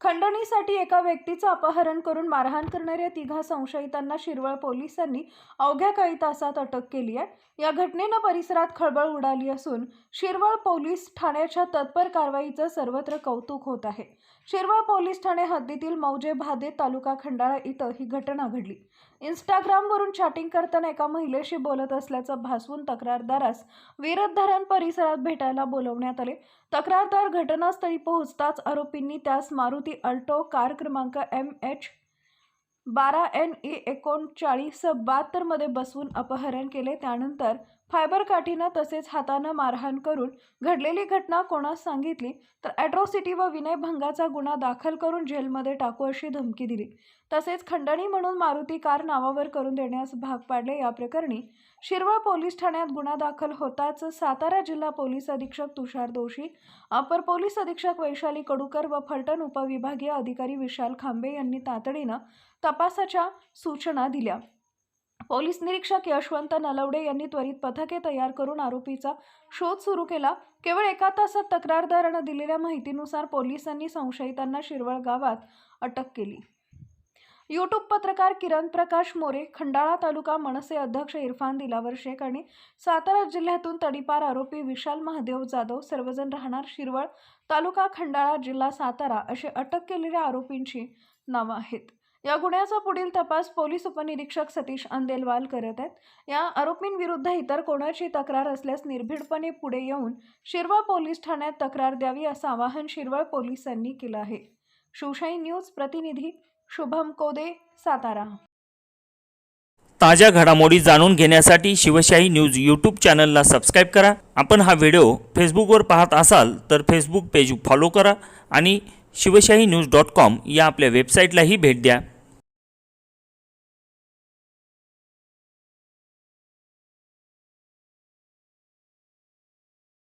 खंडणीसाठी एका व्यक्तीचं अपहरण करून मारहाण करणाऱ्या तिघा संशयितांना शिरवळ पोलिसांनी अवघ्या काही तासात अटक केली आहे. या घटनेनं परिसरात खळबळ उडाली असून शिरवळ पोलीस ठाण्याच्या तत्पर कारवाईचं सर्वत्र कौतुक होत आहे. शिरवळ पोलीस ठाणे हद्दीतील मौजे भादे तालुका खंडाळा इथं ही घटना घडली. इंस्टाग्रामवरून चॅटिंग करताना एका महिलेशी बोलत असल्याचं भासवून तक्रारदारास विरत धरण परिसरात भेटायला बोलवण्यात आले. तक्रारदार घटनास्थळी पोहोचताच आरोपींनी त्यास मारुती अल्टो कार क्रमांक एम एच बारा एन ई एकोणचाळीस बहात्तरमध्ये बसवून अपहरण केले. त्यानंतर फायबर काठीनं तसेच हातानं मारहाण करून घडलेली घटना कोणास सांगितली तर ॲट्रॉसिटी व विनयभंगाचा गुन्हा दाखल करून जेलमध्ये टाकू अशी धमकी दिली. तसेच खंडणी म्हणून मारुती कार नावावर करून देण्यास भाग पाडले या प्रकरणी शिरवळ पोलीस ठाण्यात गुन्हा दाखल होताच सातारा जिल्हा पोलीस अधीक्षक तुषार दोशी अपर पोलीस अधीक्षक वैशाली कडूकर व फलटण उपविभागीय अधिकारी विशाल खांबे यांनी तातडीनं तपासाच्या सूचना दिल्या. पोलीस निरीक्षक यशवंत नलवडे यांनी त्वरित पथके तयार करून आरोपीचा शोध सुरू केला. केवळ एका तासात तक्रारदारानं दिलेल्या माहितीनुसार पोलिसांनी संशयितांना शिरवळ गावात अटक केली. यूट्यूब पत्रकार किरण प्रकाश मोरे खंडाळा तालुका मनसे अध्यक्ष इरफान दिलावर शेख आणि सातारा जिल्ह्यातून तडीपार आरोपी विशाल महादेव जाधव सर्वजण राहणार शिरवळ तालुका खंडाळा जिल्हा सातारा असे अटक केलेल्या आरोपींची नावं आहेत. या गुन्ह्याचा पुढील तपास पोलीस उपनिरीक्षक सतीश अंदेलवाल करत आहेत. या आरोपींविरुद्ध इतर कोणाची तक्रार असल्यास निर्भीडपणे पुढे येऊन शिरवळ पोलीस ठाण्यात तक्रार द्यावी असं आवाहन शिरवळ पोलिसांनी केलं आहे. शिवशाही न्यूज प्रतिनिधी शुभम कोदे सातारा. ताज्या घडामोडी जाणून घेण्यासाठी शिवशाही न्यूज यूट्यूब चॅनलला सबस्क्राईब करा. आपण हा व्हिडिओ फेसबुकवर पाहत असाल तर फेसबुक पेज फॉलो करा आणि शिवशाही न्यूज डॉट कॉम या आपल्या वेबसाईटलाही भेट द्या.